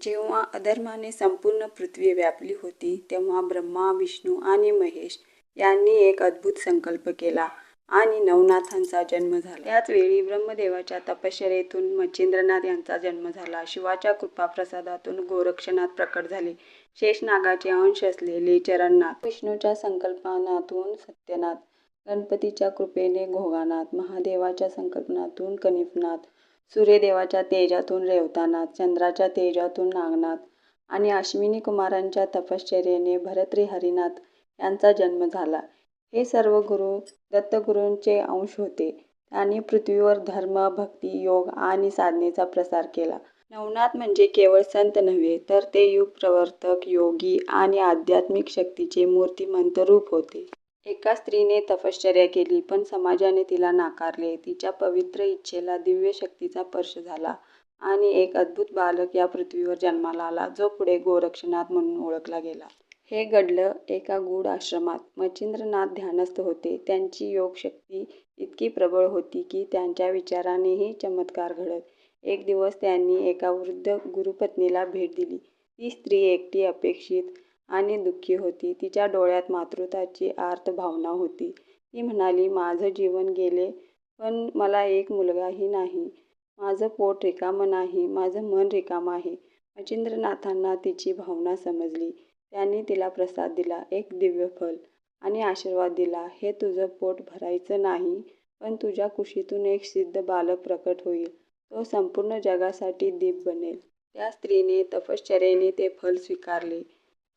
जेव्हा अधर्माने संपूर्ण पृथ्वी व्यापली होती तेव्हा ब्रह्मा विष्णू आणि महेश यांनी एक अद्भुत संकल्प केला आणि नवनाथांचा जन्म झाला. त्याच वेळी ब्रह्मदेवाच्या तपश्चरेतून मच्छिंद्रनाथ यांचा जन्म झाला. शिवाच्या कृपाप्रसादातून गोरक्षनाथ प्रकट झाले. शेषनागाचे अंश असलेले चरणनाथ विष्णूच्या संकल्पनातून सत्यनाथ गणपतीच्या कृपेने घोगानाथ महादेवाच्या संकल्पनातून कनिफनाथ सूर्यदेवाच्या तेजातून रेवतानाथ चंद्राच्या तेजातून नागनाथ आणि अश्विनी कुमारांच्या तपश्चर्येने हरिनाथ यांचा जन्म झाला. हे सर्व गुरु दत्तगुरूंचे अंश होते. त्यांनी पृथ्वीवर धर्म भक्ती योग आणि साधनेचा प्रसार केला. नवनाथ म्हणजे केवळ संत नव्हे तर ते युग प्रवर्तक योगी आणि आध्यात्मिक शक्तीचे मूर्तिमंत रूप होते. एका स्त्रीने तपश्चर्या केली पण समाजाने तिला नाकारले. तिच्या पवित्र इच्छेला दिव्य शक्तीचा स्पर्श झाला आणि एक अद्भुत बालक या पृथ्वीवर जन्माला आला जो पुढे गोरक्षनाथ म्हणून ओळखला गेला. हे घडलं एका गूढ आश्रमात. मच्छिंद्रनाथ ध्यानस्थ होते. त्यांची योगशक्ती इतकी प्रबळ होती की त्यांच्या विचारानेही चमत्कार घडत. एक दिवस त्यांनी एका वृद्ध गुरुपत्नीला भेट दिली. ती स्त्री एकटी अपेक्षित आणि दुःखी होती. तिच्या डोळ्यात मातृत्वाची आर्त भावना होती. ती म्हणाली माझं जीवन गेले पण मला एक मुलगाही नाही. माझं पोट रिकामं नाही. माझं मन रिकामं आहे. अचिंद्रनाथांना तिची भावना समजली. त्यांनी तिला प्रसाद दिला एक दिव्य फल आणि आशीर्वाद दिला. हे तुझं पोट भरायचं नाही पण तुझ्या कुशीतून एक सिद्ध बालक प्रकट होईल. तो संपूर्ण जगासाठी दीप बनेल. त्या स्त्रीने तपश्चर्याने ते फल स्वीकारले.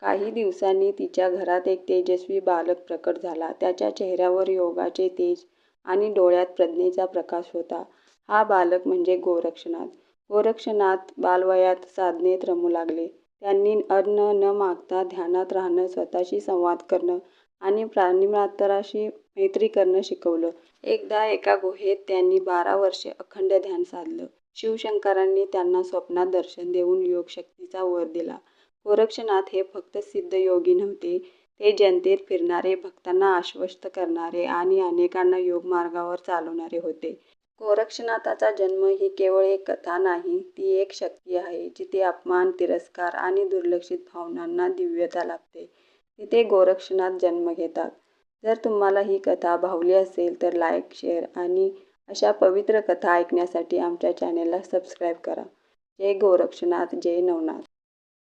काही दिवसांनी तिच्या घरात एक तेजस्वी बालक प्रकट झाला. त्याच्या चेहऱ्यावर योगाचे तेज आणि डोळ्यात प्रज्ञेचा प्रकाश होता. हा बालक म्हणजे गोरक्षनाथ. गोरक्षनाथ बालवयात साधनेत रमू लागले. त्यांनी अन्न न मागता ध्यानात राहणं स्वतःशी संवाद करणं आणि प्राणिमात्राशी मैत्री करणं शिकवलं. एकदा एका गुहेत त्यांनी बारा वर्षे अखंड ध्यान साधलं. शिवशंकरांनी त्यांना स्वप्नात दर्शन देऊन योगशक्तीचा वर दिला. गोरक्षनाथ हे फक्त सिद्ध योगी नव्हते. ते जनतेत फिरणारे भक्तांना आश्वस्त करणारे आणि अनेकांना योगमार्गावर चालवणारे होते. गोरक्षनाथाचा जन्म ही केवळ एक कथा नाही ती एक शक्ती आहे जिथे अपमान तिरस्कार आणि दुर्लक्षित भावनांना दिव्यता लाभते. तिथे गोरक्षनाथ जन्म घेतात. जर तुम्हाला ही कथा भावली असेल तर लाईक शेअर आणि अशा पवित्र कथा ऐकण्यासाठी आमच्या चॅनेलला सबस्क्राईब करा. जय गोरक्षनाथ जय नवनाथ.